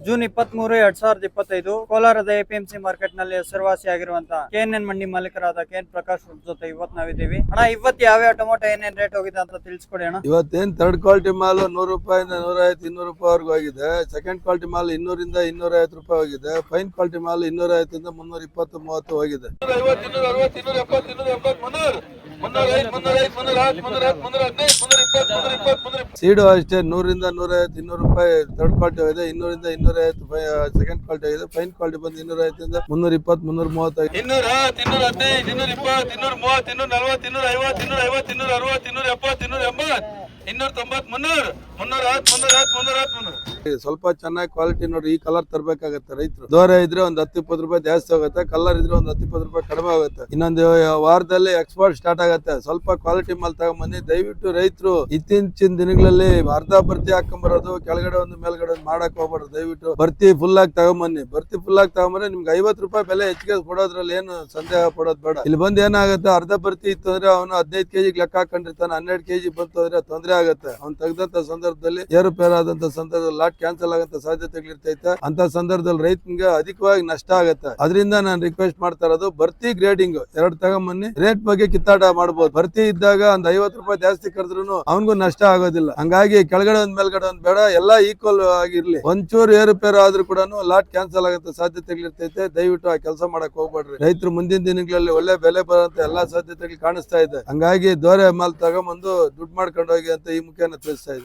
June ಇಪ್ಪತ್ತ್ ಮೂರು ಎರಡ್ ಸಾವಿರದ ಇಪ್ಪತ್ತೈದು ಕೋಲಾರದ ಎಪಿಎಂಸಿ ಮಾರ್ಕೆಟ್ನಲ್ಲಿ ಹೆಸರುವಾಸಿಯಾಗಿರುವಂತಹ ಕೆಎನ್ಎನ್ ಮಂಡಿ ಮಾಲೀಕರಾದ ಕೆ ಎನ್ ಪ್ರಕಾಶ್ ಜೊತೆ ಇವತ್ತು ನಾವಿದ್ದೀವಿ. ಅಣ್ಣ ಇವತ್ತು ಯಾವ ಟೊಮೊಟೊ ಏನೇನ್ ರೇಟ್ ಹೋಗಿದೆ ಅಂತ ತಿಳಿಸ್ಕೊಡಿ ಅಣ್ಣ. ಇವತ್ತೇನ್ ಥರ್ಡ್ ಕ್ವಾಲಿಟಿ ಮಾಲ್ ನೂರು ರೂಪಾಯಿಂದ ನೂರ ಐವತ್ತು ಇನ್ನೂರು ರೂಪಾಯಿ ವರೆಗೂ ಹೋಗಿದೆ ಸೆಕೆಂಡ್ ಕ್ವಾಲಿಟಿ ಮಾಲ್ ಇನ್ನೂರಿಂದ ಇನ್ನೂರ ಐವತ್ತು ರೂಪಾಯಿ ಹೋಗಿದೆ ಫೈನ್ ಕ್ವಾಲಿಟಿ ಮಾಲ್ ಇನ್ನೂರ ಐವತ್ತಿಂದ ಮುನ್ನೂರ ಇಪ್ಪತ್ತು ಮೂವತ್ತು ಹೋಗಿದೆ ಸೀಡು ಅಷ್ಟೇ ನೂರಿಂದ ನೂರ ಐವತ್ತು ಇನ್ನೂರು ರೂಪಾಯಿ ಥರ್ಡ್ ಕ್ವಾಲಿಟಿ ಇದೆ ಇನ್ನೂರಿಂದ ಇನ್ನೂರೈವತ್ತು ಸೆಕೆಂಡ್ ಕ್ವಾಲಿಟಿ ಇದೆ ಫೈನ್ ಕ್ವಾಲಿಟಿ ಬಂದು ಇನ್ನೂರ ಐವತ್ತರಿಂದ ಮುನ್ನೂರ ಇಪ್ಪತ್ತು, ಮುನ್ನೂರ ಮೂವತ್ತೈದು. ಇನ್ನೂರ ಇನ್ನೂರ ಹದಿನೈದು, ಇನ್ನೂರ ಇಪ್ಪತ್ತು, ಇನ್ನೂರ ಮೂವತ್ತು, ಇನ್ನೂರ ನಲ್ವತ್ತು, ಇನ್ನೂರ ಐವತ್ತು ಇನ್ನೂರ ಐವತ್ತು, ಇನ್ನೂರ ಅರವತ್ತು, ಇನ್ನೂರ ಎಪ್ಪತ್ತು, ಇನ್ನೂರ ಎಂಬತ್ತು. ಸ್ವಲ್ಪ ಚೆನ್ನಾಗಿ ಕ್ವಾಲಿಟಿ ನೋಡ್ರಿ, ಈ ಕಲರ್ ತರಬೇಕಾಗತ್ತೆ ರೈತರು. ದೋರೆ ಇದ್ರೆ ಒಂದ್ ಹತ್ತು, ಇಪ್ಪತ್ತು ರೂಪಾಯಿ ಜಾಸ್ತಿ ಹೋಗುತ್ತೆ ಕಲರ್ ಇದ್ರೆ ಒಂದ್ ಹತ್ತು, ಇಪ್ಪತ್ತು ರೂಪಾಯಿ ಕಡಿಮೆ ಆಗುತ್ತೆ ಇನ್ನೊಂದು ವಾರದಲ್ಲಿ ಎಕ್ಸ್ಪೋರ್ಟ್ ಸ್ಟಾರ್ಟ್ ಆಗುತ್ತೆ. ಸ್ವಲ್ಪ ಕ್ವಾಲಿಟಿ ಮಾಲ್ ತಗೊಂಬನ್ನಿ. ದಯವಿಟ್ಟು ರೈತರು, ಇತ್ತೀಚಿನ ದಿನಗಳಲ್ಲಿ ಅರ್ಧ ಬರ್ತಿ ಹಾಕೊಂಬರೋದು, ಕೆಳಗಡೆ ಒಂದು, ಮೇಲ್ಗಡೆ ಒಂದು ಮಾಡಕ್ ಹೋಗ್ಬಾರ್ದು. ದಯವಿಟ್ಟು ಬರ್ತಿ ಫುಲ್ ಆಗಿ ತಗೊಂಬನ್ನಿ. ಬರ್ತಿ ಫುಲ್ ಆಗಿ ತಗೊಂಬಂದ್ರೆ ನಿಮ್ಗೆ ಐವತ್ತು ರೂಪಾಯಿ ಬೆಲೆ ಹೆಚ್ಚಿಗೆ ಕೊಡೋದ್ರಲ್ಲಿ ಏನು ಸಂದೇಹ ಪಡೋದು ಬೇಡ. ಇಲ್ಲಿ ಬಂದು ಏನಾಗುತ್ತೆ? ಅರ್ಧ ಬರ್ತಿ ಇತ್ತು ಅಂದ್ರೆ ಅವನು ಹದಿನೈದು ಕೆಜಿ ಲೆಕ್ಕ ಹಾಕೊಂಡಿರ್ತಾನೆ. ಹನ್ನೆರಡು ಕೆಜಿ ಬಂತು ಅಂದ್ರೆ ತೊಂದರೆ ಆಗುತ್ತೆ. ಅವ್ನು ತೆಗ್ದಂತ ಸಂದರ್ಭದಲ್ಲಿ ಏರುಪೇರು ಆದಂತ ಸಂದರ್ಭದಲ್ಲಿ ಲಾಟ್ ಕ್ಯಾನ್ಸಲ್ ಆಗಂತ ಸಾಧ್ಯತೆಗಳಿರ್ತೈತೆ ಅಂತ ಸಂದರ್ಭದಲ್ಲಿ ರೈತನಿಗೆ ಅಧಿಕವಾಗಿ ನಷ್ಟ ಆಗತ್ತೆ. ಅದರಿಂದ ನಾನು ರಿಕ್ವೆಸ್ಟ್ ಮಾಡ್ತಾ ಇರೋದು ಭರ್ತಿ ಗ್ರೇಡಿಂಗ್ ಎರಡು ತಗೊಂಬನ್ನಿ. ರೇಟ್ ಬಗ್ಗೆ ಕಿತ್ತಾಟ ಮಾಡಬಹುದು ಭರ್ತಿ ಇದ್ದಾಗ ಒಂದ್ ಐವತ್ ರೂಪಾಯಿ ಜಾಸ್ತಿ ಕರೆದ್ರು ಅವನಿಗೂ ನಷ್ಟ ಆಗೋದಿಲ್ಲ. ಹಂಗಾಗಿ ಕೆಳಗಡೆ ಒಂದ್, ಮೇಲ್ಗಡೆ ಒಂದ್ ಬೇಡ. ಎಲ್ಲಾ ಈಕ್ವಲ್ ಆಗಿರ್ಲಿ. ಒಂಚೂರು ಏರುಪೇರು ಆದ್ರೂ ಕೂಡ ಲಾಟ್ ಕ್ಯಾನ್ಸಲ್ ಆಗಂತ ಸಾಧ್ಯತೆಗಳಿರ್ತೈತೆ ದಯವಿಟ್ಟು ಆ ಕೆಲಸ ಮಾಡಕ್ ಹೋಗ್ಬೇಡ್ರಿ. ರೈತರು ಮುಂದಿನ ದಿನಗಳಲ್ಲಿ ಒಳ್ಳೆ ಬೆಲೆ ಬರುವಂತ ಎಲ್ಲಾ ಸಾಧ್ಯತೆಗಳು ಕಾಣಿಸ್ತಾ ಇದೆ. ಹಂಗಾಗಿ ದೋರೆ ಮಾಲ್ ತಗೊಂಬಂದು ದುಡ್ಡು ಮಾಡ್ಕೊಂಡು ಹೋಗಿ ಅಂತ ಈ ಮುಖೇನ ತಿಳಿಸ್ತಾ ಇದೆ